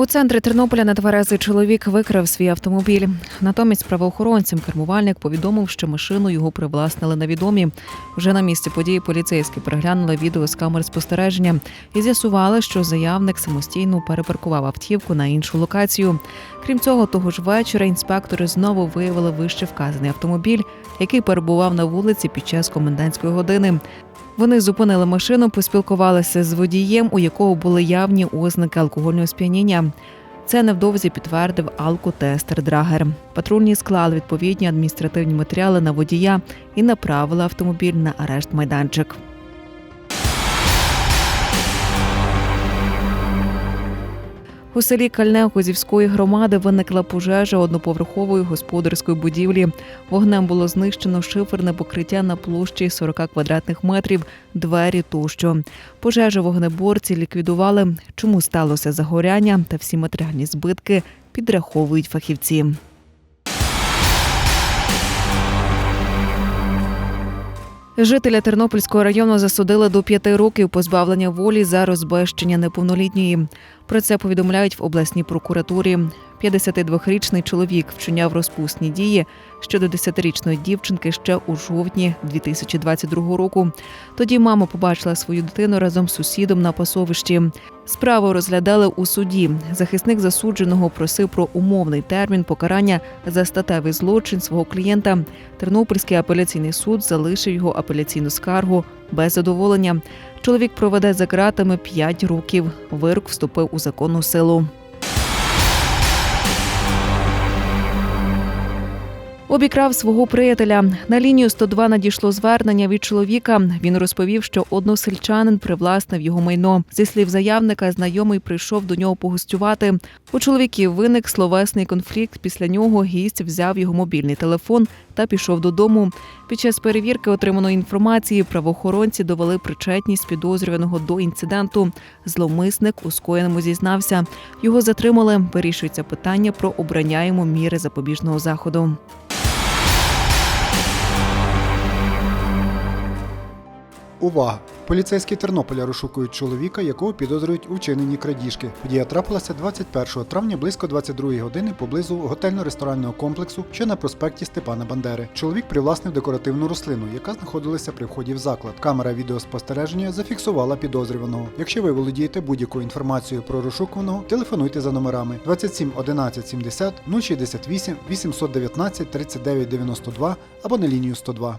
У центрі Тернополя нетверезий чоловік викрав свій автомобіль. Натомість правоохоронцям кермувальник повідомив, що машину його привласнили невідомі. Вже на місці події поліцейські переглянули відео з камер спостереження і з'ясували, що заявник самостійно перепаркував автівку на іншу локацію. Крім цього, того ж вечора інспектори знову виявили вище вказаний автомобіль, який перебував на вулиці під час комендантської години. Вони зупинили машину, поспілкувалися з водієм, у якого були явні ознаки алкогольного сп'яніння. Це невдовзі підтвердив алкотестер Драгер. Патрульні склали відповідні адміністративні матеріали на водія і направили автомобіль на арешт майданчик. У селі Кальне Козівської громади виникла пожежа одноповерхової господарської будівлі. Вогнем було знищено шиферне покриття на площі 40 квадратних метрів, двері тощо. Пожежу вогнеборці ліквідували. Чому сталося загоряння та всі матеріальні збитки підраховують фахівці. Жителя Тернопільського району засудили до п'яти років позбавлення волі за розбещення неповнолітньої. Про це повідомляють в обласній прокуратурі. 52-річний чоловік вчиняв розпусні дії щодо 10-річної дівчинки ще у жовтні 2022 року. Тоді мама побачила свою дитину разом з сусідом на пасовищі. Справу розглядали у суді. Захисник засудженого просив про умовний термін покарання за статевий злочин свого клієнта. Тернопільський апеляційний суд залишив його апеляційну скаргу без задоволення. Чоловік проведе за ґратами 5 років. Вирок вступив у законну силу. Обікрав свого приятеля. На лінію 102 надійшло звернення від чоловіка. Він розповів, що односельчанин привласнив його майно. Зі слів заявника, знайомий прийшов до нього погостювати. У чоловіків виник словесний конфлікт. Після нього гість взяв його мобільний телефон та пішов додому. Під час перевірки отриманої інформації правоохоронці довели причетність підозрюваного до інциденту. Зловмисник у скоєному зізнався. Його затримали. Вирішується питання про обрання йому міри запобіжного заходу. Увага! Поліцейські Тернополя розшукують чоловіка, якого підозрюють у вчиненні крадіжки. Подія трапилася 21 травня близько 22 години поблизу готельно-ресторанного комплексу, що на проспекті Степана Бандери. Чоловік привласнив декоративну рослину, яка знаходилася при вході в заклад. Камера відеоспостереження зафіксувала підозрюваного. Якщо ви володієте будь-якою інформацією про розшукуваного, телефонуйте за номерами 27 11 70 068 819 39 92 або на лінію 102.